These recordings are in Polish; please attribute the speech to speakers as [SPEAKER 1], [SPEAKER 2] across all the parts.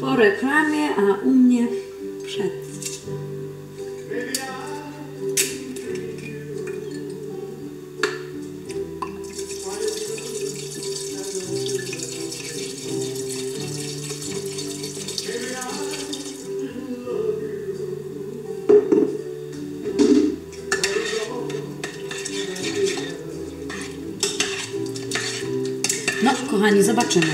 [SPEAKER 1] Po reklamie, a u mnie przed. No, kochani, zobaczymy.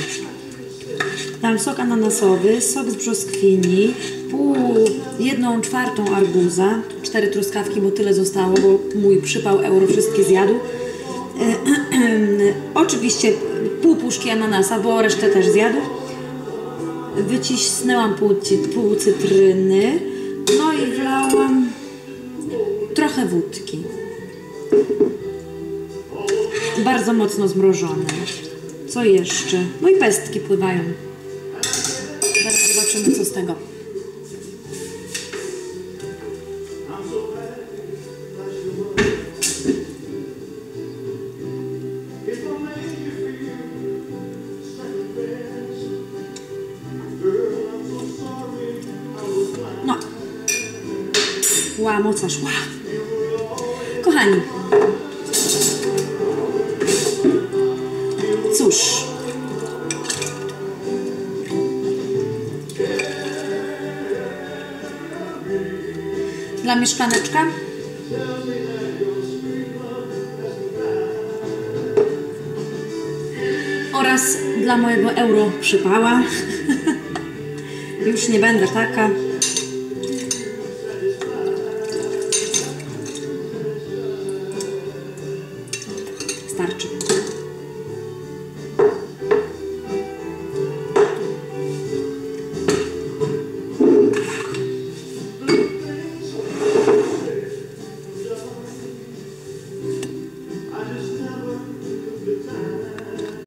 [SPEAKER 1] Dam sok ananasowy, sok z brzoskwini, pół, jedną czwartą arbuza, cztery truskawki, bo tyle zostało, bo mój przypał euro wszystkie zjadł. Oczywiście pół puszki ananasa, bo resztę też zjadł. Wycisnęłam pół, pół cytryny, no i wlałam trochę wódki. Bardzo mocno zmrożone. Co jeszcze? No i pestki pływają. Zaraz zobaczymy co z tego. No. Ła, mocarz, ła. Kochani. Dla mieszkaneczka. Oraz dla mojego euro przypała. Już nie będę taka. Starczy.